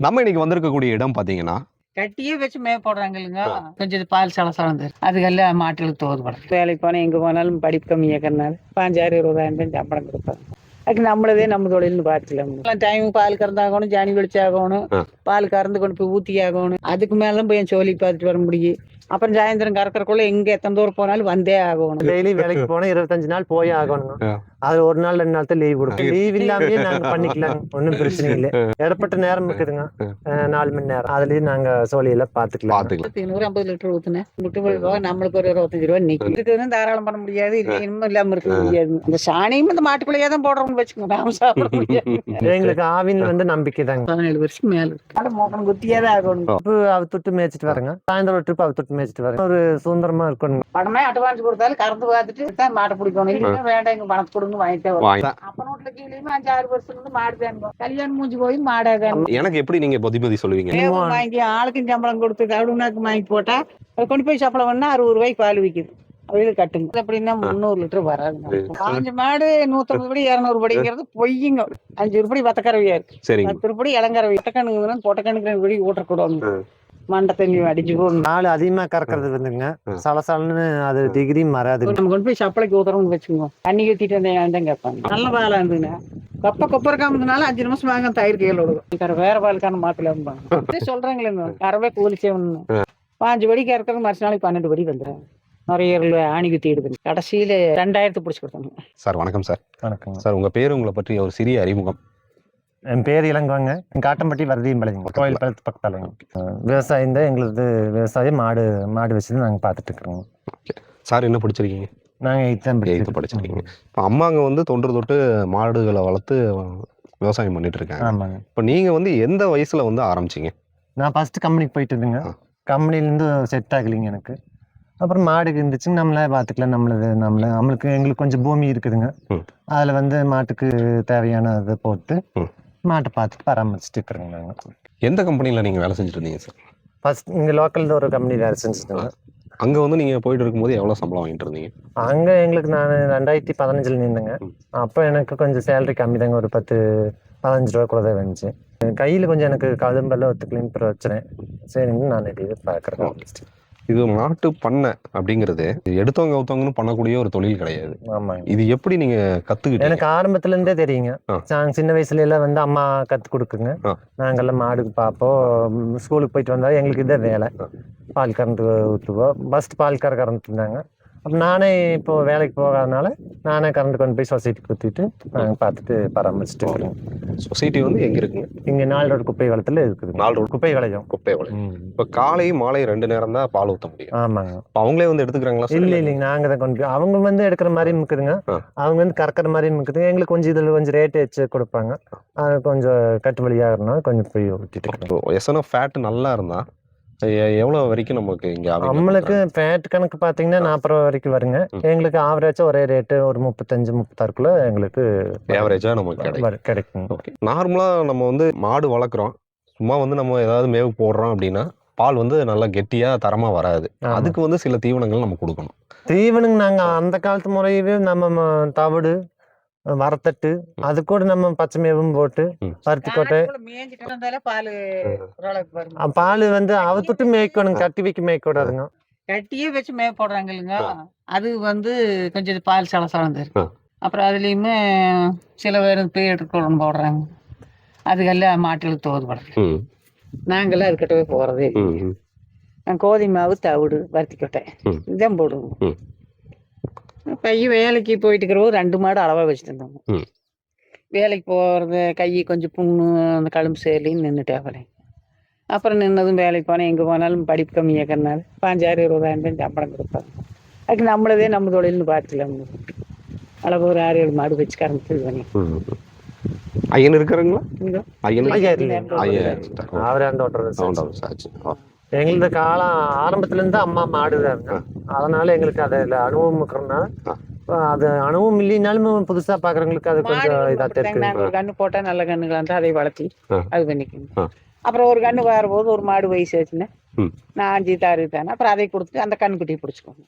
நம்ம இன்னைக்கு வந்திருக்கக்கூடிய இடம் பாத்தீங்கன்னா கட்டியே வச்சு மேய போடுறாங்க இல்லைங்க கொஞ்சம் பால் சலசலம் தரும். அதுக்கெல்லாம் மாட்டுகளுக்கு தோதுபடும் வேலைக்கு போனால் எங்கே போனாலும் படிப்பு கம்மியாக்கிறனால பாஞ்சாயிரம் இருபதாயிரம் தான் சம்பளம் கொடுப்பாங்க. அதுக்கு நம்மளதே நம்ம தொழில்னு பார்த்துக்கலாம் டைம் பால் கறந்தாகணும் ஜானி வெளிச்சாகணும். பால் கறந்து கொண்டு போய் ஊற்றி ஆகணும் அதுக்கு மேலே போய் என் சோலி பார்த்துட்டு வர முடியும் அப்புறம் சாயந்தரம் கறக்கறக்குள்ள எங்கே எத்தனை தூரம் போனாலும் வந்தே ஆகணும். டெய்லி வேலைக்கு போனா இருபத்தஞ்சு நாள் போய் ஆகணுங்க ஆ. அது ஒரு நாள் ரெண்டு நாள் தான் லீவ் கொடுக்கும் லீவ் இல்லாமயே நாங்க பண்ணிக்கலாம் ஒண்ணும் பிரச்சனை இல்லை. இடப்பட்ட நேரம் இருக்குதுங்க. நாலு மணி நேரம். அதுலயும் நாங்க சோழியில பாத்துக்கலாம். பாத்துக்கலாம் நூறு ஐம்பது லிட்டர் ஊத்துனேன். முட்டு போய் போக நம்மளுக்கு ஒரு இருபத்தஞ்சு ரூபா நிற்கும் இருக்குதுன்னு தாராளம் பண்ண முடியாது. இது இன்னும் இல்லாம இருக்க முடியாது. இந்த சாணியும் இந்த மாட்டுக்குள்ளேயே தான் போடுறோம்னு வச்சுக்கோங்க. நாம சாப்பிட முடியாது. எங்களுக்கு ஆவின் வந்து நம்பிக்கை தாங்க பதினேழு வருஷத்துக்கு மேல இருக்கு. அதை மோக்கம் குத்தியே தான் ஆகணும். ட்ரிப்பு அவ தொட்டு மேய்ச்சிட்டு வரேங்க. சாயந்தரம் ட்ரிப் அவ தொட்டு மேய்ச்சிட்டு வரேன் ஒரு சுதந்திரமா இருக்கணும் பணமே அட்வான்ஸ் கொடுத்தாலும் கறந்து பார்த்துட்டு தான் மாட்டை பிடிக்கணும். வேண்டாம் எங்க பணத்தை கொடுங்க. வாங்கிட்டே வரும். வாங்கி அப்ப நோட்ல கீழேயுமே அஞ்சு ஆறு வருஷத்துல இருந்து மாடு தான் கல்யாணம் மூஞ்சி போய் மாடாதான் எனக்கு எப்படி நீங்க பதிமதி சொல்லுவீங்க? வாங்கி. ஆளுக்கும் சம்பளம் கொடுத்து கவுடுனாக்கு வாங்கி போட்டா அது கொண்டு போய் சம்பளம் பண்ணா அறுபது ரூபாய்க்கு பால் விக்குது. அவையில கட்டுங்க. அப்படின்னா முந்நூறு லிட்டர் வராது பாஞ்சு மாடு நூத்தம்பது படி இரநூறு படிங்கிறது பொய்யுங்க. அஞ்சு உருப்படி வத்தக்கறவையா இருக்கு. பத்து உருப்படி இளங்கறவை பொட்டக்கணுங்க பொட்டக்கணுக்கு படி ஊட்டக்கூடாது மண்டை தண்ணி அடிச்சு போடணும் நாள் அதிகமா கறக்கிறது வந்துங்க. சலசலன்னு அது டிகிரி மறாது நம்ம கொண்டு போய் சப்பளைக்கு ஊத்துறோம்னு வச்சுக்கோங்க. தண்ணி ஊத்திட்டு வந்தேன் தான் கேட்பாங்க. நல்ல பாலா இருந்துங்க கப்ப கொப்பரை காமதுனால அஞ்சு நிமிஷம் வாங்க தயிர் கையில் விடுவோம் வேற பாலுக்கான மாத்தல சொல்றாங்களே கறவை கூலிச்சேவன்னு பாஞ்சு படி கறக்கிறது மறுச்சு நாளைக்கு பன்னெண்டு படி வந்துடும். நிறைய ஆணி குத்திடுது கடைசியில ரெண்டாயிரத்து பிடிச்சி கொடுத்தாங்க சார் வணக்கம் சார். வணக்கங்க. சார் உங்க பேரு உங்களை பற்றி ஒரு சிறிய அறிமுகம். என் பேர் இளங்குவாங்க காட்டம்பட்டி வரதியும் பாளையங்க கோயில் பழத்து பக்கத்தாலங்க. விவசாயம் தான் எங்களுக்கு விவசாயம் மாடு மாடு வச்சு நாங்க பார்த்துட்டு இருக்கிறோங்க சார் என்ன படிச்சிருக்கீங்க? நாங்க இதுதான் எயித்து படிச்சிருக்கீங்க. இப்போ அம்மாங்க வந்து தொன்று தொட்டு மாடுகளை வளர்த்து விவசாயம் பண்ணிட்டு இருக்காங்க. ஆமாங்க. இப்போ நீங்க வந்து எந்த வயசுல வந்து ஆரம்பிச்சீங்க? நான் ஃபர்ஸ்ட் கம்பெனிக்கு போயிட்டு இருந்தேங்க. கம்பெனிலேருந்து செட் ஆகலைங்க எனக்கு. அப்புறம் மாடுக்கு இருந்துச்சு. நம்மளே பார்த்துக்கலாம் நம்மளது நம்மள நம்மளுக்கு எங்களுக்கு கொஞ்சம் பூமி இருக்குதுங்க. அதில் வந்து மாட்டுக்கு தேவையான இதை போட்டு. மாட்டை பார்த்துட்டு பராமரிச்சுட்டு இருக்கிறோங்க நாங்கள் எந்த கம்பெனில நீங்க வேலை செஞ்சுட்டு இருந்தீங்க சார் ஃபர்ஸ்ட் இங்கே லோக்கலில் ஒரு கம்பெனி வேலை செஞ்சுட்டுங்க அங்க வந்து நீங்க போயிட்டு இருக்கும்போது எவ்வளவு சம்பளம் வாங்கிட்டு இருந்தீங்க? அங்கே எங்களுக்கு நான் ரெண்டாயிரத்தி பதினஞ்சில் நின்றுங்க. அப்போ எனக்கு கொஞ்சம் சேலரி கம்மி தாங்க. ஒரு பத்து பதினஞ்சு ரூபா கூட தான் வந்துச்சு கையில் கொஞ்சம் எனக்கு கழும்பெல்லாம் ஒத்துக்கலின்னு பிரச்சனை சரிங்க நான் இது பார்க்குறேன். இது மாட்டு பண்ணை அப்படிங்கிறது எடுத்தவங்க ஒருத்தவங்கன்னு பண்ணக்கூடிய ஒரு தொழில் கிடையாது. ஆமாங்க. இது எப்படி நீங்க கத்துக்கிட்டீங்க? எனக்கு ஆரம்பத்துல இருந்தே தெரியுங்க. நான் சின்ன வயசுல எல்லாம் வந்து அம்மா கத்து கொடுக்குங்க. நாங்கெல்லாம் மாடுக்கு பார்ப்போம் ஸ்கூலுக்கு போயிட்டு வந்தா எங்களுக்கு இதே வேலை. பால் கறந்து ஊற்றுவோம் ஃபர்ஸ்ட் பால் கற கறந்துட்டு இருந்தாங்க. அப்போ நானே இப்போ வேலைக்கு போகாதனால நானே கறந்து கொண்டு போய் சொசைட்டிக்கு ஊற்றிட்டு நாங்கள் பார்த்துட்டு பராமரிச்சுட்டு இருக்கிறோம் சொசைட்டி வந்து எங்க இருக்குங்க இங்கே நாலு ரோடு குப்பை வளத்துல இருக்குது. நாலு ரோடு குப்பை விளையும். குப்பை வலை இப்ப காலை மாலை ரெண்டு நேரம் தான் பால் ஊத்த முடியும். ஆமாங்க. அவங்களே வந்து எடுத்துக்கிறாங்களா? இல்லை இல்லைங்க நாங்கள் தான் கொண்டு போய் அவங்க வந்து எடுக்கிற மாதிரி இருக்குதுங்க. அவங்க வந்து கறக்கிற மாதிரி இருக்குதுங்க எங்களுக்கு கொஞ்சம் இதில் கொஞ்சம் ரேட் வச்சு கொடுப்பாங்க. அது கொஞ்சம் கட்டுப்படி ஆகிறனால கொஞ்சம் போய் ஊற்றிட்டு எசனோ ஃபேட் நல்லா இருந்தா எ- எவ்வளவு வரைக்கும் நமக்கு இங்க நம்மளுக்கு ஃபேட் கணக்கு பார்த்தீங்கன்னா நாற்பது ரூபா வரைக்கும் வருங்க. எங்களுக்கு ஆவரேஜா ஒரே ரேட்டு ஒரு முப்பத்தஞ்சு முப்பத்தாறுக்குள்ள எங்களுக்கு ஆவரேஜா நமக்கு கிடைக்கும். ஓகே நார்மலா நம்ம வந்து மாடு வளர்க்குறோம். சும்மா வந்து நம்ம ஏதாவது மேவு போடுறோம் அப்படின்னா பால் வந்து நல்லா கெட்டியா தரமா வராது. அதுக்கு வந்து சில தீவனங்கள் நம்ம கொடுக்கணும். தீவனங்க நாங்க அந்த காலத்து முறையவே நம்ம தவிடு வரத்தட்டு அது கூட நம்ம பச்சை மேவும் போட்டு ம். பருத்தி கொட்டை மேய்ஞ்சிட்டு வந்தாலே பால் வந்து அவத்துட்டு மேய்க்கணும் கட்டி வைக்க மேய்க்கூடாதுங்க கட்டியே வச்சு மேய போடுறாங்க இல்லைங்க. அது வந்து கொஞ்சம் பால் சலசலம் ஆ. தரும் அப்புறம் அதுலேயுமே சில பேர் பேர் குழம்பு போடுறாங்க. அதுக்கெல்லாம் மாட்டுகளுக்கு தோதுபடுறது ம், நாங்கெல்லாம் ம், ம். நான் கோதுமை மாவு தவிடு வறுத்தி கொட்டை. ம். இதான் போடுவோம். பையன் வேலைக்கு போயிட்டு இருக்கிறபோது ரெண்டு மாடு அளவாக வச்சுட்டு இருந்தாங்க. வேலைக்கு போகிறது கை கொஞ்சம் புண்ணு அந்த கழும்பு சேலின்னு நின்றுட்டு அவளை. அப்புறம் நின்னதும் வேலைக்கு போனேன். எங்கே போனாலும் படிப்பு கம்மியாக்கிறனால பாஞ்சாயிரம் இருபதாயிரம் தான் சம்பளம் கொடுப்பாங்க அதுக்கு நம்மளதே நம்ம தொழில்னு பார்த்துக்கலாம் அளவு ஒரு ஆறு ஏழு மாடு வச்சு கறந்து இது பண்ணி. ஐயன் இருக்கிறாங்களா? ஐயன் அவரே அந்த. எங்களுக்கு காலம் ஆரம்பத்துல இருந்து அம்மா மாடுதாங்க அதனால எங்களுக்கு அதில் அனுபவம் இருக்கிறதுனால ஆ. அது அனுபவம் இல்லைனாலும் புதுசா பாக்குறவங்களுக்கு அது கொஞ்சம் இதா. தெரியும் கண்ணு போட்டா நல்ல கண்ணுகளா இருந்தா அதை வளர்த்தி. அது பண்ணிக்கணும். அப்புறம் ஒரு கண்ணு வரும்போது ஒரு மாடு வயசு ஆச்சுன்னா. நான் அஞ்சு தாறு தானே அப்புறம் அதை கொடுத்து அந்த கண்ணுக்குட்டியை பிடிச்சிக்கோங்க.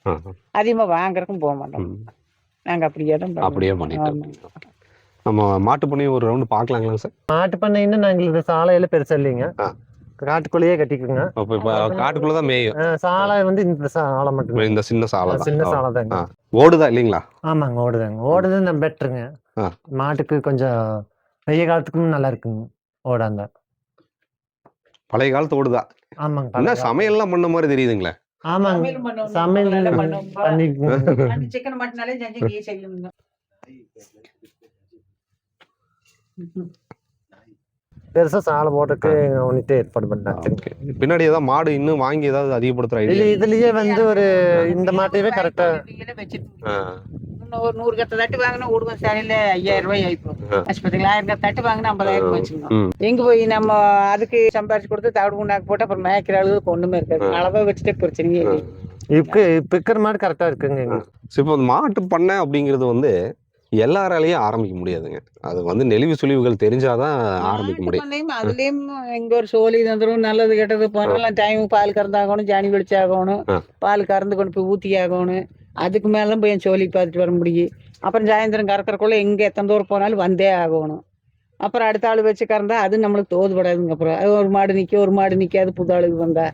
அதிகமா வாங்குறதுக்கும் போக மாட்டோம். நாங்க அப்படியே தான். அப்படியே பண்ணிட்டு ஆமா. நம்ம மாட்டு பண்ணி ஒரு ரவுண்டு பார்க்கலாங்களா சார் மாட்டு பண்ணைன்னா நாங்கள் இந்த சாலையில பெருசா இல்லைங்க. காட்டுக்குள்ளேயே கட்டிக்குங்க. காட்டுக்குள்ள தான் மேயும். சாலை வந்து இந்த சாலை மட்டும் இந்த சின்ன சாலை சின்ன தான் சாலை தாங்க. ஓடுதா இல்லைங்களா? ஆமாங்க ஓடுதாங்க. ஓடுது நம்ம பெட்டருங்க. மாட்டுக்கு கொஞ்சம் வெய்ய காலத்துக்கும் நல்லா இருக்குங்க ஓடாந்த. பழைய காலத்து ஓடுதா? ஆமாங்க என்ன. சமையல்லாம் பண்ண மாதிரி தெரியுதுங்களே? ஆமாங்க. சமையல் அந்த சிக்கன் மட்டனாலே செஞ்சு செய்யணுங்க பெருசா சாலை போட்டுக்கு ஒன்னிட்டு ஏற்பாடு பண்ணாங்க பின்னாடி ஏதாவது மாடு இன்னும் வாங்கி ஏதாவது அதிகப்படுத்துற இல்ல ஐடியா இதுலயே வந்து ஒரு இந்த மாட்டையவே கரெக்டா நீங்களே வச்சிருக்கீங்க. இன்னும் ஒரு நூறு கத்தை தட்டு வாங்கினா விடுவோம் சரியில்ல ஐயாயிரம் ரூபாய் ஆயிப்போம். ஆஸ்பத்திரியில் ஆயிரம் கத்தை தட்டு வாங்கினா ஐம்பதாயிரம் வச்சுக்கணும். எங்க போய் நம்ம அதுக்கு சம்பாரிச்சு கொடுத்து தவிடு குண்டாக்கு போட்டு அப்புறம் மேய்க்கிற அளவுக்கு ஒண்ணுமே இருக்காது. அளவா வச்சுட்டு பிரச்சனையே இப்ப மாடு கரெக்டா இருக்குங்க இப்போ மாட்டு பண்ணை அப்படிங்கிறது வந்து எல்லாராலையும் ஆரம்பிக்க முடியாதுங்க. அது வந்து நெளிவு சுழிவுகள் தெரிஞ்சாதான் ஆரம்பிக்க முடியும். அதுலயும் எங்க ஒரு சோழி தந்துரும் நல்லது கெட்டது பண்ணலாம் டைம் பால் கறந்தாகணும் ஜானி வெளிச்சாகணும். பால் கறந்து கொண்டு போய் ஊத்தி ஆகணும் அதுக்கு மேல போய் என் சோழி பார்த்துட்டு வர முடியும். அப்புறம் சாயந்தரம் கறக்கறக்குள்ள எங்க எத்தனை தூரம் போனாலும் வந்தே ஆகணும். அப்புறம் அடுத்த ஆள் வச்சு கறந்தா அது நம்மளுக்கு தோதுபடாதுங்க அப்புறம். அது ஒரு மாடு நிக்க ஒரு மாடு நிக்காது புது ஆளுக்கு வந்தா.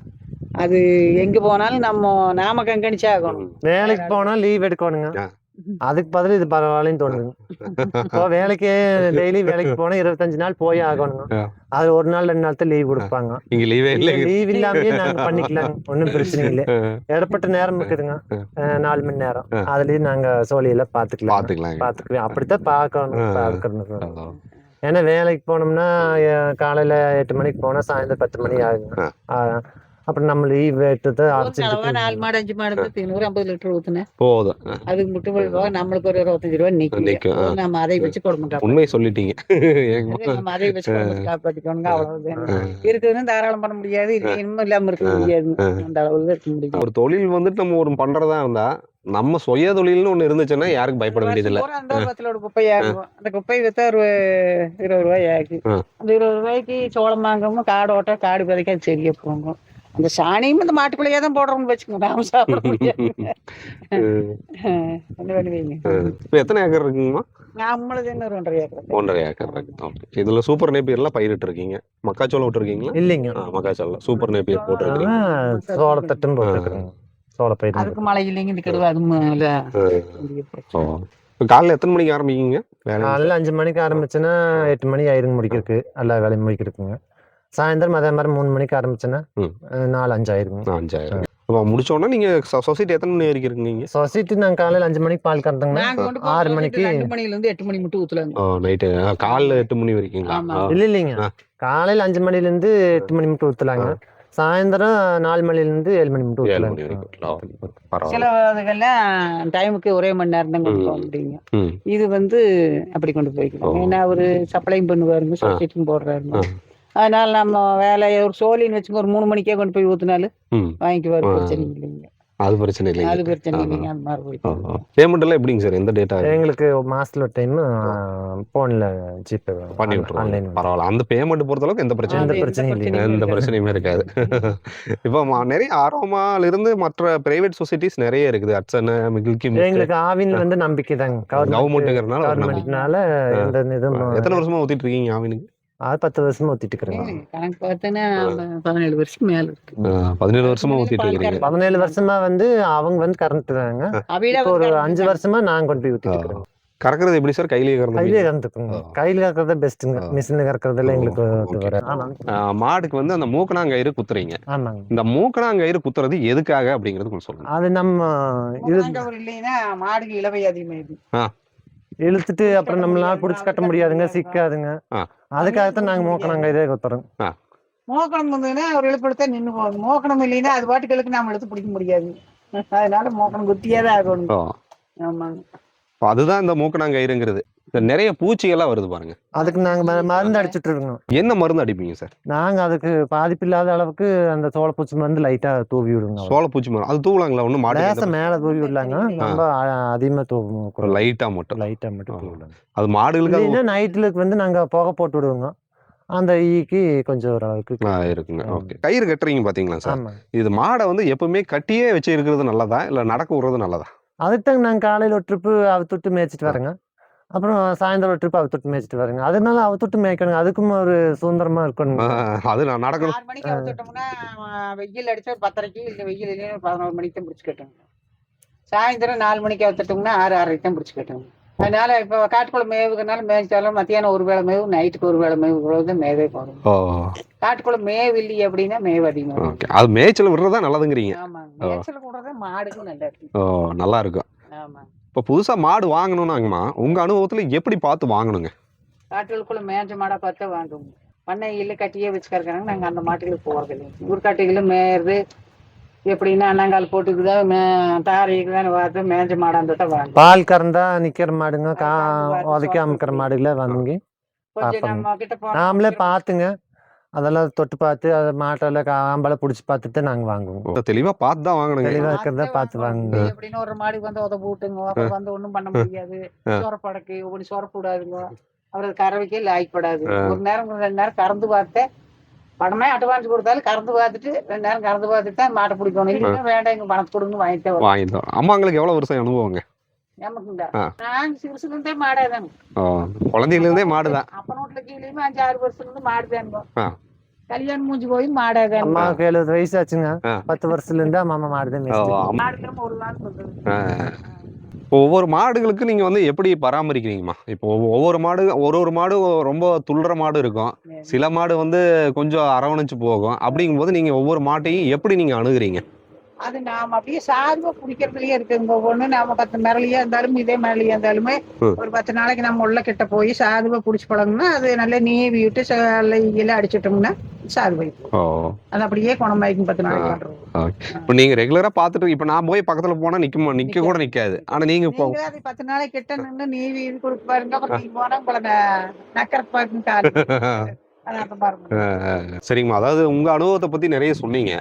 அது எங்க போனாலும் நம்ம நாம கண்காணிச்சே ஆகணும். வேலைக்கு போனா லீவ் எடுக்கணுங்க. அதுக்கு பதில் இது பரவாயில்லன்னு தோணுதுங்க. இப்போ வேலைக்கு டெய்லி வேலைக்கு போனா இருபத்தஞ்சு நாள் போய் ஆகணுங்க. ஆ. அது ஒரு நாள் ரெண்டு நாள் லீவ் கொடுப்பாங்க. இங்க லீவே இல்லாமயே நாங்க பண்ணிக்கலாங்க. ஒன்றும் பிரச்சனை இல்லை. இடப்பட்ட நேரம் இருக்குதுங்க. அஹ் நாலு மணி நேரம். அதுலயும் நாங்க சோழியில பாத்துக்கலாம் பாத்துக்குவேன். அப்படித்தான். பார்க்கணும் அதான். ஏன்னா வேலைக்கு போனோம்னா காலையில எட்டு மணிக்கு போனா சாயந்தரம் பத்து மணி ஆகுங்க. அப்புறம் நம்ம லீவ் அரைச்சிட்டு நாலு மாடு அஞ்சு மாடு நூறு ஐம்பது லிட்டர் ஊத்துனேன். போதும். அதுக்கு முட்டு போக நம்மளுக்கு ஒரு இருபத்தஞ்சு ரூபா நிக்கும். நிக்கும். நம்ம அதை வச்சு கொடுக்க மாட்டோம். உண்மையை சொல்லிட்டீங்க. நம்ம அதை வச்சு காப்பாத்திக்கணுங்க அவ்வளவுதான். ஆ. இருக்குதுன்னு தாராளம் பண்ண முடியாது. இன்னும் இல்லாம இருக்க முடியாது. அந்த அளவுல இருக்க முடியும். ஒரு தொழில் வந்துட்டு நம்ம ஒரு பண்றதா இருந்தா நம்ம சுய தொழில்னு ஒண்ணு இருந்துச்சுன்னா யாருக்கும் பயப்பட வேண்டியதில்லை. பூரா அந்த பத்துல ஒரு குப்பை ஆகும். அந்த குப்பை வித்தா ஒரு இருபது ரூபாய் ஆகும். ஆ. அந்த இருபது ரூபாய்க்கு சோளம் வாங்கவும் காடு ஓட்ட காடு விதைக்க சரியா போகும். அந்த சாணியும் இந்த மாட்டுக்குள்ளேயே தான் போடுறோம்னு வச்சுக்கோங்க. நாம சாப்பிட முடியாது. என்ன பண்ணுவீங்க இப்போ எத்தனை ஏக்கர் இருக்குங்கம்மா? நம்மளது என்ன ஒரு ஒன்றரை ஏக்கர். ஒன்றரை ஏக்கர் இருக்கு. இதுல சூப்பர் நேப்பியர்லாம் பயிரிட்டு இருக்கீங்க மக்காச்சோளம் விட்டுருக்கீங்களா? இல்லைங்க. மக்காச்சோளம். சூப்பர் நேப்பியர் போட்டுருக்கீங்க. ஆனா சோளத்தட்டும் போட்டுக்கிறோங்க சோளப்பயிர் அதுக்கு மழை இல்லைங்க. இந்த கெடுவா அதுவும் காலைல எத்தனை மணிக்கு ஆரம்பிக்கீங்க? காலைல அஞ்சு மணிக்கு ஆரம்பிச்சுன்னா எட்டு மணி ஆயிருங்க முடிக்கிறதுக்கு எல்லா வேலையும் முடிக்கிறதுக்குங்க. சாயந்தரம் அதே மாதிரி மூணு மணிக்கு ஆரம்பிச்சுன்னா நாலு அஞ்சு ஆயிருங்க. ஆ, அஞ்சாயிரம் இப்போ முடிச்சோன்னா நீங்க சொசைட்டி எத்தனை மணி வரைக்கும் இருக்கீங்க சொசைட்டி நாங்கள் காலையில் அஞ்சு மணிக்கு பால் கறந்தோங்கன்னா நாங்க கொண்டு ஆறு மணிக்கு- ரெண்டு மணில இருந்து எட்டு மணி மட்டும் ஊத்தலாங்க. ஓ நைட்டு காலைல எட்டு மணி. ஆ, இல்லை இல்லைங்க. காலையில் அஞ்சு மணிலேருந்து எட்டு மணி மட்டும் ஊற்றலாங்க சாயந்தரம் நாலு மணிலேருந்து ஏழு மணி மட்டும் ஏழு மணி வரைக்கும் சில இதுகெல்லாம் டைமுக்கு ஒரே மணி நேரம் தான் கொண்டு போக முடியுங்க. இது வந்து அப்படி கொண்டு போய்க்கலாம். ஏன்னா அவரு சப்ளையும் பண்ணுவாருங்க சொசைட்டியும் போடுறாருங்க. அதனால நம்ம வேலையை ஒரு சோழின்னு வச்சுங்க ஒரு மூணு மணிக்கே கொண்டு போய் ஊத்துனாலும் ம். வாங்கிக்குவாரு. பிரச்சனை இல்லைங்க. அது பிரச்சனை இல்லைங்க. அது பிரச்சனை. இல்லைங்க. அந்த மாதிரி பேமெண்ட் எல்லாம் எப்படிங்க சார்? எந்த டேட்டா எங்களுக்கு மாசத்துல ஒரு டைம் ஃபோனில் ஜிபே பண்ணி ஆன்லைன் பரவாயில்ல. அந்த பேமெண்ட் பொறுத்த அளவுக்கு எந்த எந்த பிரச்சனையும் பிரச்சனையும் இல்லைங்க. எந்த பிரச்சனையுமே இருக்காது. இப்போ நிறைய ஆரோமால இருந்து மற்ற பிரைவேட் சொசைட்டிஸ் நிறைய இருக்குது. அட்சன் மில்கி எங்களுக்கு ஆவின் வந்து நம்பிக்கை. தாங்க இதுவும் எத்தனை வருஷமா ஊத்திட்டு இருக்கீங்க ஆவினுக்கு? அது பத்து வருஷமா ஊத்திட்டு இருக்கிறேங்க கணக்கு பார்த்தோன்னா பதினேழு வருஷத்துக்கு மேல இருக்கு. பதினேழு வருஷமா ஊத்திட்டு பால் இருக்கீங்க பதினேழு வருஷமா வந்து அவங்க வந்து கரண்ட் தாங்க. அவையில இப்போ ஒரு அஞ்சு வருஷமா நாங்க கொண்டு போய் ஊத்திட்டு இருக்கிறோம் கறக்குறது எப்படி சார்? கையிலேயே கையிலே கறந்து கறந்துக்குங்க. ஆ. கையில கறக்கிறது பெஸ்ட்டுங்க. மிஷின்ல கறக்கிறதுல எங்களுக்கு. மாடுக்கு வந்து அந்த மூக்கணாங்கயிறு குத்துறீங்க. ஆமாங்க. இந்த மூக்கணாங்கயிறு குத்துறது எதுக்காக அப்படிங்கிறது கொஞ்சம் சொல்லுங்க. அது நம்ம இது இல்லைன்னா மாடுக்கு இளவை அதிகமாயிடுது. இழுத்துட்டு அப்புறம் நம்மளால புடிச்சு கட்ட முடியாதுங்க சிக்காதுங்க. அதுக்காகத்தான் நாங்க மோக்கணாங்க இதே குத்துறோம். மோக்கணம் வந்ததுன்னா ஒரு இழுப்படுத்தா நின்று போகும். மோக்கணம் இல்லைன்னா அது பாட்டுகளுக்கு நாம எடுத்து பிடிக்க முடியாது. அதனால மோக்கணம் குத்தியே தான் ஆகணும் ஆமாங்க. அதுதான் இந்த மூக்கணாங்கயிறுங்கிறது இந்த நிறைய பூச்சிகள்லாம் வருது பாருங்க. அதுக்கு நாங்க மருந்து அடிச்சிட்டு இருக்கோம் என்ன மருந்து அடிப்பீங்க சார்? நாங்க அதுக்கு பாதிப்பு இல்லாத அளவுக்கு அந்த சோளப்பூச்சி மருந்து லைட்டா தூவி விடுங்க. சோளப்பூச்சி மருந்து அது தூவலாங்களா? லேசா மாடு மேல தூவி விடலாங்க. ரொம்ப அதிகமா தூவும் லைட்டா மட்டும் லைட்டா மட்டும். ஆ. தூவி விடலாங்க. அது மாடுகளுக்கு நைட்ல வந்து நாங்க புகை போட்டு விடுவோங்க. அந்த ஈக்கு கொஞ்சம் ஓரளவுக்கு இருக்குங்க. ஓகே. கயிறு கட்டுறீங்க பாத்தீங்களா சார்? இது மாடை வந்து எப்பவுமே கட்டியே வச்சு இருக்கிறது நல்லதா? இல்ல நடக்க விடுறது நல்லதா? அதுக்கு தாங்க நாங்க காலையில ஒரு ட்ரிப்பு அவுத்துட்டு மேய்ச்சிட்டு வரேங்க. அப்புறம் சாயந்தரம் ஒரு ட்ரிப் அவுத்துட்டு மேய்ச்சிட்டு வருங்க. அதனால அவுத்துட்டு மேய்க்கணுங்க. அதுக்கும் ஒரு சுதந்திரமா இருக்கணுங்க. அது நான் நடக்கணும். ஆறு மணிக்கு அவுத்துட்டோம்னா அவன் வெயில் அடிச்சா ஒரு பத்தரைக்கு இல்லை வெயில் இல்லைன்னா ஒரு பதினோரு மணிக்கு தான் பிடிச்சி கட்டுங்க சாயந்தரம் நாலு மணிக்கு அவுத்துட்டோம்னா ஆறு ஆறரைக்கு தான் பிடிச்சி கட்டுங்க அதனால இப்போ காட்டுக்குள்ள மேவுறதுனால மேய்ச்சாலும் மத்தியானம் ஒரு வேளை மேவு நைட்டுக்கு ஒரு வேளை மேவு தான் மேவே போடும் ஓ. காட்டுக்குள்ள மேவு இல்லை அப்படின்னா மேவு அதிகமாக அது மேய்ச்சல் விடுறதா நல்லதுங்கிறீங்க. ஆமாங்க. மேய்ச்சல் மாடுக்கும் நல்லா இருக்கு ஓ நல்லா இருக்கும் ஆமாங்க இப்போ புதுசாக மாடு வாங்கணும்னாங்கம்மா உங்கள் அனுபவத்தில் எப்படி பார்த்து வாங்கணுங்க? காட்டுகளுக்குள்ள மேஞ்ச மாடா பார்த்தா வாங்குவோம் பண்ணையில கட்டியே வச்சுக்கறக்காங்க நாங்க அந்த மாட்டுகளுக்கு போறதில்லை ஊர்காட்டுகள மேயுறது எப்படின்னா அண்ணாங்கால் போட்டுக்குதான் மே தாரைக்குதான் பார்த்து மேஞ்ச மாடா இருந்தா தான் வாங்குவோம் பால் கறந்தா நிக்கிற மாடுங்க கா உதைக்க அமுக்கிற. மாடுகளை வாங்கி கொஞ்சம். நம்ம கிட்ட போனா நாமளே பார்த்துங்க. அதெல்லாம் தொட்டு பார்த்து அதை மாட்டெல்லாம் காம்பலை பிடிச்சி பார்த்துட்டு நாங்க வாங்குவோம். தெளிவாக பார்த்து தான் வாங்கணுங்க. தெளிவா இருக்கிறத பார்த்து. வாங்குங்க. எப்படின்னு ஒரு மாடு வந்து உத போட்டுங்க. அப்புறம் வந்து ஒண்ணும் பண்ண முடியாது. சொரப்படக்கு ஒவ்வொரு சொரப்படாதுங்க அப்புறம் கறவைக்கே லாய்ப்படாது. ஒரு நேரம் ரெண்டு நேரம் கறந்து பார்த்தேன் பணமே அட்வான்ஸ் கொடுத்தாலும் கறந்து பார்த்துட்டு ரெண்டு நேரம் கறந்து பார்த்துட்டு தான் மாட்டை பிடிக்கணும். இல்லைன்னா வேண்டாம் எங்க பணத்தை கொடுங்க வாங்கிட்டே வரும். வாங்கிட்டோம் அம்மாங்களுக்கு எவ்வளோ வருஷம் அனுபவங்க? இருந்தே மாடாதாங்க ஓ குழந்தையிலேருந்தே மாடு தான் அப்ப நோட்ல கீழேயுமே அஞ்சு ஆறு வருஷத்துல இருந்து மாடுதாங்க ஆ. கல்யாணம் மூஞ்சி போய் மாடாதாங்க அம்மாவுக்கு எழுபது வயசு ஆச்சுங்க. பத்து வருஷத்துல இருந்து மாமா மாடுதான் இப்போ ஒவ்வொரு மாடுகளுக்கு நீங்கள் வந்து எப்படி பராமரிக்கிறீங்கம்மா? இப்போ ஒவ்வொ- ஒவ்வொரு மாடு ஒரு ஒரு மாடு ரொம்ப துள்ளுற மாடு இருக்கும். சில மாடு வந்து கொஞ்சம் அரவணைச்சு போகும். அப்படிங்கும்போது நீங்கள் ஒவ்வொரு மாட்டையும் எப்படி நீங்கள் அணுகுறீங்க? அது நாம அப்படியே சார்பா குடிக்கிறதுலயே இருக்குங்க ஒண்ணு நாம பத்து மிரளியா இருந்தாலும் இதே மிரளியா இருந்தாலுமே. ஒரு பத்து நாளைக்கு நம்ம உள்ள கிட்ட போய் சாதுவா புடிச்சு பழகுனா அது நல்லா நீவி விட்டு எல்லாம் அடிச்சிட்டோம்னா சாதுவை அது அப்படியே குணமாய்க்கும் பத்து நாளைக்கு பண்றோம் இப்போ நீங்கள் ரெகுலராக பார்த்துட்டு இப்போ நான் போய் பக்கத்தில் போனால் நிற்க நிற்க கூட நீங்கள் இப்போ நீங்க அது பத்து நாளைக்கு கிட்ட நின்னு நீவி இது கொடுத்து பாருங்க அப்புறம் நீங்க போனா உங்களை ந- நக்கறக்கு சரிங்கம்மா அதாவது உங்கள் அனுபவத்தை பற்றி நிறைய சொன்னீங்க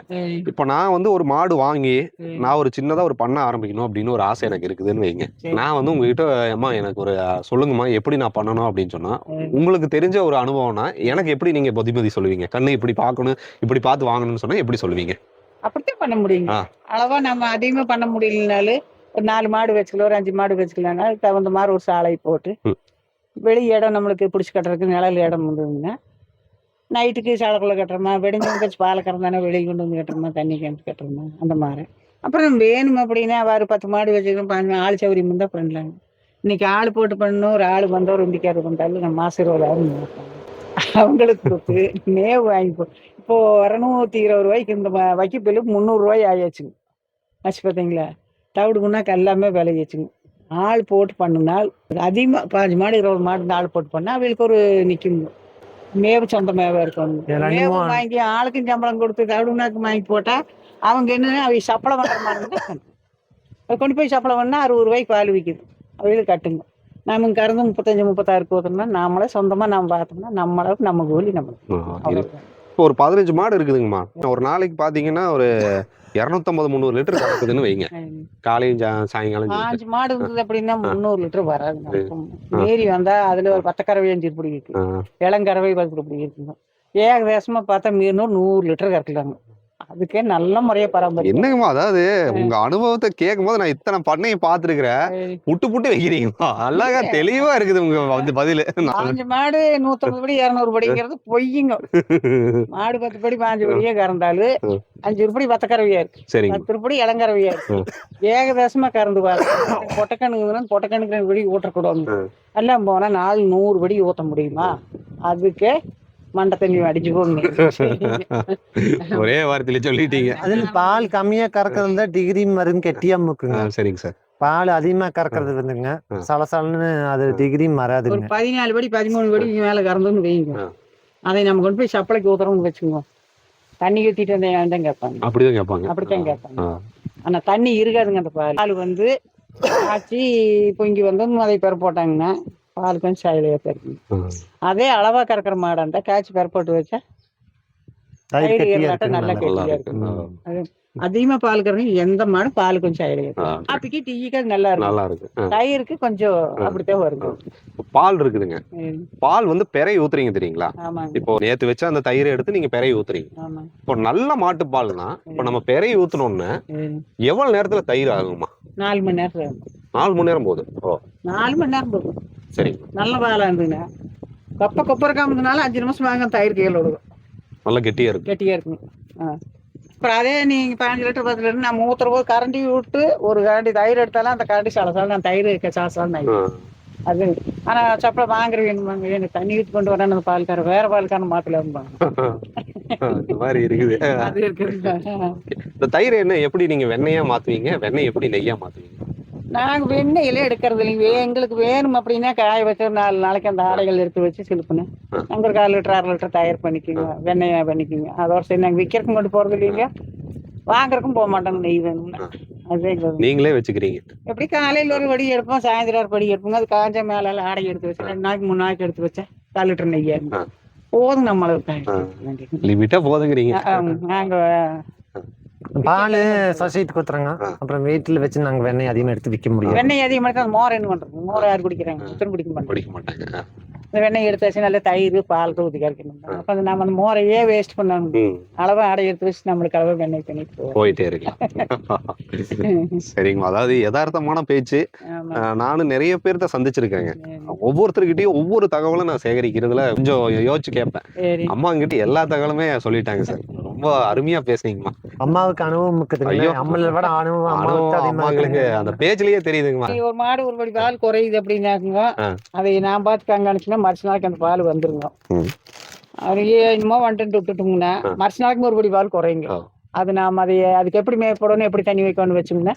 இப்போ நான் வந்து ஒரு மாடு வாங்கி. நான் ஒரு சின்னதாக ஒரு பண்ண ஆரம்பிக்கணும் அப்படின்னு ஒரு ஆசை எனக்கு இருக்குதுன்னு வைங்க. நான் வந்து உங்ககிட்ட அம்மா எனக்கு ஒரு சொல்லுங்கம்மா எப்படி நான் பண்ணணும் அப்படின்னு சொன்னா. உங்களுக்கு தெரிஞ்ச ஒரு அனுபவம்னா எனக்கு எப்படி நீங்க பதிமதி சொல்லுவீங்க கண்ணு இப்படி பார்க்கணும் இப்படி பார்த்து வாங்கணும்னு சொன்னா எப்படி சொல்லுவீங்க அப்படித்தான் பண்ண முடியுங்க. அளவா நம்ம அதிகமா பண்ண முடியலனாலும் ஒரு நாலு மாடு வச்சுக்கலாம் ஒரு அஞ்சு மாடு வச்சுக்கலாம்னா தகுந்த மாதிரி ஒரு சாலை போட்டு. வெளி இடம் நம்மளுக்கு பிடிச்சி கட்டுறதுக்கு நிழல் இடம் இருந்ததுன்னா நைட்டுக்கு சாலக்குள்ளே கட்டுறோமா வெடிஞ்சு வச்சு பாலை கறந்தானே வெளியே கொண்டு வந்து கட்டுறோமா தண்ணி கிணத்து கட்டுறோமா அந்த மாதிரி. அப்புறம் வேணும் அப்படின்னா வேறு பத்து மாடு வச்சுக்கணும் பாஞ்சு ஆள் சௌரியம் இருந்தால் பண்ணலாங்க. இன்னைக்கு ஆள் போட்டு பண்ணணும் ஒரு ஆள் வந்தவர் ஒரு இண்டிக்கார் கொண்டாலும் நம்ம ஆசீர்வாதம் அவங்களுக்கு கொடுத்து மேவு வாங்கி இப்போது இப்போ இரநூத்தி இருபது ரூபாய்க்கு இந்த வ- முந்நூறுரூவாய் ஆயாச்சுங்க. ஆச்சு பார்த்தீங்களா தவிடு எல்லாமே விளையாச்சுங்க. ஆள் போட்டு பண்ணுனால் அதிகமாக பாஞ்சு மாடு இருபது மாடு இந்த ஆள் போட்டு பண்ணால் அவங்களுக்கு ஒரு நிற்கும் மேவு சொந்த மேவா இருக்கணும் ரெண்டு மேவு வாங்கி ஆளுக்கும் சம்பளம் கொடுத்து குண்ணாக்கு வாங்கி போட்டால் அவங்க என்ன அவங்க சப்பளம் பண்ணுற மாதிரி கொண்டு போய் சப்பளம் பண்ணால் அறுபது ரூபாய்க்கு பால் விற்கிது அவங்களுக்கு கட்டுங்க. நம்ம கறந்து முப்பத்தஞ்சு முப்பத்தாறு போதுன்னா நாமளே சொந்தமாக நம்ம பார்த்தோம்னா நம்மளுக்கு நம்ம கூலி நம்மளுக்கு. இப்போ ஒரு பதினஞ்சு மாடு இருக்குதுங்கம்மா. ஒரு நாளைக்கு பாத்தீங்கன்னா ஒரு இரநூத்தம்பது முந்நூறு லிட்டர் கறக்குதுன்னு வைங்க. காலையும் சாயங்காலம். பாஞ்சு மாடு இருந்தது அப்படின்னா முந்நூறு லிட்டர் வராது. மீறி வந்தா அதுல ஒரு பத்து கறவை அஞ்சு இப்படி இருக்கு. இளங்கறவை பத்து இப்படி இருக்குங்க ஏகதேசமா பார்த்தா மீறினூறு நூறு லிட்டர் கறக்கலாங்க. அதுக்கே நல்ல முறையா பராமரி என்னங்கம்மா அதாவது உங்க அனுபவத்தை கேட்கும் போது நான் இத்தனை பண்ணையும் பார்த்துருக்கிறேன். புட்டு புட்டு வைக்கிறீங்கம்மா. அழகா தெளிவா இருக்குது உங்க வந்து பதில். பாஞ்சு மாடு நூத்தம்பது படி இரநூறு படிங்கிறது பொய்யுங்க. மாடு பத்து படி பாஞ்சு படியே கறந்தாலும் ம். அஞ்சு உருப்படி பத்த கறவையா இருக்கு. சரிங்க. பத்து உருப்படி இளங்கறவையா இருக்கு. ஏகதேசமா கறந்து பாரு பொட்டக்கணுக்கு பொட்டக்கணுக்கு ரெண்டு படி ஊற்றக்கூடாது ம். எல்லாம் போனா நாலு நூறு படி ஊத்த முடியுமா? அதுக்கு மண்டை தண்ணி அடிச்சு போடணும் ஒரே வார்த்தையில சொல்லிட்டீங்க. அதுல பால் கம்மியா கறக்கிறது தான் டிகிரி மருந்து கெட்டியா முக்குங்க. சரிங்க சார். பால் அதிகமா கறக்கிறது வந்துங்க. சலசலன்னு அது டிகிரி ஒரு மறாதுங்க. பதினாலு படி பதிமூணு படி மேல கறந்துன்னு வைங்க. அதை நம்ம கொண்டு போய் சப்பளைக்கு ஊத்துறோம்னு வச்சுக்கோங்க. தண்ணி ஊத்திட்டு வந்தேன் தான் கேட்பாங்க. அப்படிதான் கேட்பாங்க. அப்படித்தான் கேட்பாங்க. ஆனா தண்ணி இருக்காதுங்க அந்த பால். பால் வந்து காய்ச்சி பொங்கி வந்து அதை பெற போட்டாங்கன்னா பால் கொஞ்சம் சாயலையா இருக்குங்க ஆ. அதே அளவா கறக்கிற மாடா இருந்தா காய்ச்சி பெற போட்டு வச்சா தயிர் தயிர் கெட்டியா ஏறினாட்டம் இருக்குங்க நல்லா கெட்டியா இருக்கு இருக்கும். அதிகமா பால் கறங்க எந்த மாடும் பால் கொஞ்சம் டீக்கு அது நல்லா இருக்கும். நல்லா இருக்கு. தயிருக்கு கொஞ்சம் அப்படித்தான் வருங்க பால் இருக்குதுங்க. பால் வந்து பெரை ஊத்துறீங்க தெரியுங்களா? இப்போ நேத்து வச்ச அந்த தயிரை எடுத்து நீங்க பெரை ஊத்துறீங்க. இப்போ நல்ல மாட்டு பால்னா இப்போ நம்ம பெரை ஊத்துனோம்னா ம். எவ்வளவு நேரத்துல தயிர் ஆகுமா நாலு மணி நேரம். நாலு மணி நேரம் போகுது நாலு மணி நேரம் போகும் சரிங்க நல்ல பாலாக இருந்துங்க கொப்பை கொப்பை இருக்காமதுனால அஞ்சு நிமிஷம் வாங்க தயிர் கையில் விடுவோம். நல்லா கெட்டியா இருக்கு. கெட்டியாக இருக்குங்க. ஆ. அப்புறம் அதே நீங்கள் பதினஞ்சு லிட்டர் பத்து லிட்டர் நம்ம ஊற்றுற போது கரண்டி விட்டு ஒரு கரண்டி தயிர் எடுத்தாலும் அந்த கரண்டி சால சால நான் தயிர் சால சால நான் ஆ. அது ஆனால் சப்பளை வாங்குற வேணுமாங்க எனக்கு தண்ணி ஊற்றி கொண்டு வரேன் அந்த பால்கார வேற பால்காரன் இந்த மாதிரி இருக்குது. அது இருக்குதுங்க. இந்த தயிர் என்ன எப்படி நீங்க வெண்ணெயா மாத்துவீங்க? வெண்ணெய் எப்படி நெய்யா மாத்துவீங்க? நாங்கள் வெண்ணெயில எடுக்கிறது இல்லைங்க. எங்களுக்கு வேணும் அப்படின்னா காய வச்சு நாலு நாளைக்கு அந்த ஆடைகள் எடுத்து வச்சு சிலுப்புனேன். நாங்கள் ஒரு கால் லிட்டர் அரை லிட்டர் தயார் பண்ணிக்கோங்க. வெண்ணெயா பண்ணிக்கோங்க. அதோட சரி நாங்கள் விற்கிறக்கும் கொண்டு போகிறது இல்லைங்க. வாங்குறதுக்கும் போக மாட்டோங்க. நெய் வேணும்னா. அதே. நீங்களே வச்சுக்கிறீங்க. எப்படி காலையில் ஒரு வடி எடுப்போம் சாயந்தரம் ஒரு படி எடுப்போங்க அது காஞ்ச மேல ஆடை எடுத்து வச்சு ரெண்டு நாளைக்கு மூணு நாளைக்கு எடுத்து வச்சேன் கால் லிட்டர் நெய்யா. போதும் நம்மளுக்கு ஆ. லிமிட்டா போதுங்கிறீங்க. நாங்கள் பால் சொசைட்டி கொடுத்துறாங்க. அப்புறம் வீட்டில் வச்சு நாங்கள் வெண்ணெய் அதிகமாக எடுத்து விற்க முடியாது. வெண்ணெய் அதிகமாக எடுத்து மோர் என்ன பண்ணுறது மோர் யார் குடிக்கிறாங்க? சுத்தம் குடிக்க மாட்டாங்க. படிக்க மாட்டாங்க. இந்த வெண்ணெய் எடுத்தாச்சு நல்ல தயிர் பால் ஊற்றி கரைக்கணும். அப்போ நம்ம அந்த மோரையே வேஸ்ட் பண்ணணும் ம், அளவு ஆடை எடுத்து வச்சு நம்மளுக்கு அளவு வெண்ணெய் பண்ணிட்டு போவோம். போயிட்டே இருக்கலாம். சரிங்கம்மா அதாவது யதார்த்தமான பேச்சு. நானும் நிறைய பேர்த்த சந்திச்சிருக்கேங்க. ஒவ்வொருத்தருக்கிட்டையும் ஒவ்வொரு தகவலும் நான் சேகரிக்கிறதுல கொஞ்சம் யோசிச்சு கேட்பேன். அம்மா கிட்ட எல்லா தகவலுமே சொல்லிட்டாங்க சார். ரொம்ப அருமையா பேசுனீங்கம்மா அம்மாவுக்கு அனுபவம் இருக்குதுங்க ஐயோ. நம்மளை விட அனுபவம் அம்மாவுக்கு. அந்த பேஜ்லயே தெரியுதுங்கம்மா ஒரு மாடு ஒரு படி பால் குறையுது அப்படின்னாக்குங்க. அதை நான் பார்த்து கண்காணிச்சுன்னா மறுச்சு நாளைக்கு அந்த பால் வந்துருங்க ஏன் என்னமோ வந்துட்டு விட்டுட்டோம்னா. மறுச்சு நாளைக்கு ஒரு படி பால் குறையுங்க. அது நாம அதை அதுக்கு எப்படி மேய்ப்படணும் எப்படி தண்ணி வைக்கணும்னு வச்சோம்னா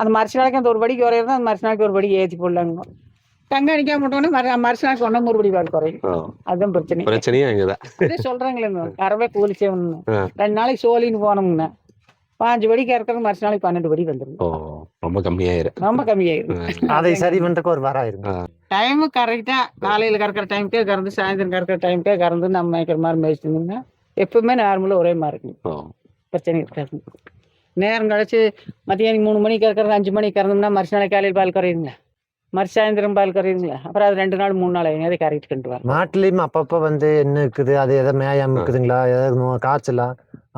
அந்த மறுச்சு நாளைக்கு அந்த ஒரு படி குறையிறது அந்த மறுச்சு நாளைக்கு ஒரு படி ஏற்றி போடலாங்க கண்காணிக்காம விட்டோம்னா மறு மறுச்சு நாளைக்கு ஒன்றும் ஒரு படி பால் குறையும் அதுதான் பிரச்சனை. பிரச்சனையும் அங்கதான் அதே சொல்றாங்களேங்க கறவை கூலிச்சேவன்னு. ஆ. ரெண்டு நாளைக்கு சோழின்னு போனோம்னா. பாஞ்சு படிக்கு இறக்குறது மறுச்சு நாளைக்கு பன்னெண்டு படி வந்துடும் ஓ ரொம்ப கம்மியாயிரு ரொம்ப கம்மியாயிரும். அதை சரி பண்ணுறதுக்கு ஒரு வாரம் ஆயிருங்க டைமு கரெக்டாக காலையில் கறக்கிற டைமுக்கே கறந்து சாயந்தரம் கறக்கிற டைமுக்கே கறந்து நம்ம மேய்க்கிற மாதிரி மேய்ச்சிருந்தோம்னா எப்பவுமே நார்மலாக ஒரே மாதிரி இருக்கும். பிரச்சனை இருக்காது. நேரம் கழிச்சு மத்தியானம் மூணு மணிக்கு கறக்கிறது அஞ்சு மணிக்கு கறந்தோம்னா நாளைக்கு காலையில் பால் கரையுங்களா மறு சாயந்தரம் பால் கரையுங்களா அப்புறம் அது ரெண்டு நாள் மூணு நாள் அதை கரெக்ட் கொண்டு வரோம் மாட்டுலேயும் அப்பப்போ வந்து என்ன இருக்குது? அது எதாவது மேயாம இருக்குதுங்களா? ஏதாவது நோ காய்ச்சலா?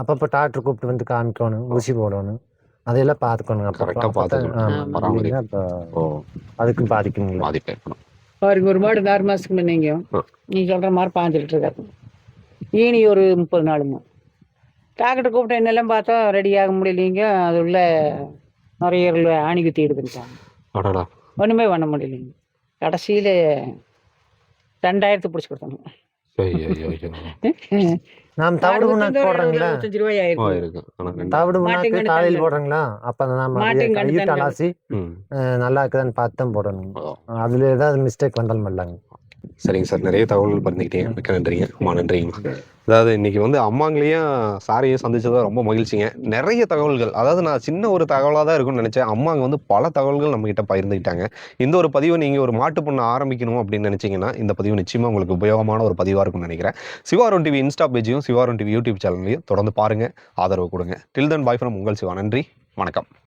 அப்பப்போ டாக்டர் கூப்பிட்டு வந்து காமிக்கணும் ஊசி போடணும். அதையெல்லாம் பார்த்துக்கணும். அப்போ ஓ. அதுக்கும் பாதிக்குங்களா? பாதிப்பு ஏற்படும் பாருங்க ஒரு மாடு ஆறு மாதத்துக்கு முன்னீங்க ஆ. நீ சொல்கிற மாதிரி பாஞ்சு லிட்டர் கறக்கும் ஈனி ஒரு முப்பது நாளுங்க டாக்டர் கூப்பிட்டு என்னெல்லாம் பார்த்தா ரெடி ஆக முடியலைங்க. அது உள்ள நுரையீரல் ஆணி குத்தி எடுத்துட்டாங்க ஒன்றுமே பண்ண முடியலைங்க கடைசியில் ரெண்டாயிரத்து பிடிச்சி கொடுத்தாங்க. ஐயோ ஐயோ ஐயோ நாம் தவிடு புண்ணாக்கு போடுறீங்களா? தவிடு புண்ணாக்கு காலையில். போடுறீங்களா? அப்போ தண்ணி. அலாசி நல்லா இருக்குதான்னு பார்த்து தான் போடணும். அதில் ஏதாவது மிஸ்டேக் வந்தாலும் பண்ணலாங்க. சரிங்க சார். நிறைய தகவல்கள் பண்ணிக்கிட்டீங்க மிக்க நன்றிங்க. அம்மா நன்றிங்க. அதாவது இன்னைக்கு வந்து அம்மாங்களையும் சாரையும் சந்திச்சதா ரொம்ப மகிழ்ச்சிங்க. நிறைய தகவல்கள். அதாவது நான் சின்ன ஒரு தகவலாக தான் இருக்கும்னு நினச்சேன். அம்மாங்க வந்து பல தகவல்கள் நம்மக்கிட்ட பகிர்ந்துக்கிட்டாங்க. இந்த ஒரு பதிவை நீங்கள் ஒரு மாட்டு பண்ண ஆரம்பிக்கணும் அப்படின்னு நினச்சிங்கன்னா இந்த பதிவு நிச்சயமாக உங்களுக்கு உபயோகமான ஒரு பதிவாக இருக்கும்னு நினைக்கிறேன். சிவாரம் டிவி இன்ஸ்டா பேஜையும் சிவாரம் டிவி யூடியூப் சேனல்லையும் தொடர்ந்து பாருங்கள் ஆதரவு கொடுங்க. டில் தன் பாய் ஃப்ரம் உங்கள் சிவா. நன்றி. வணக்கம்.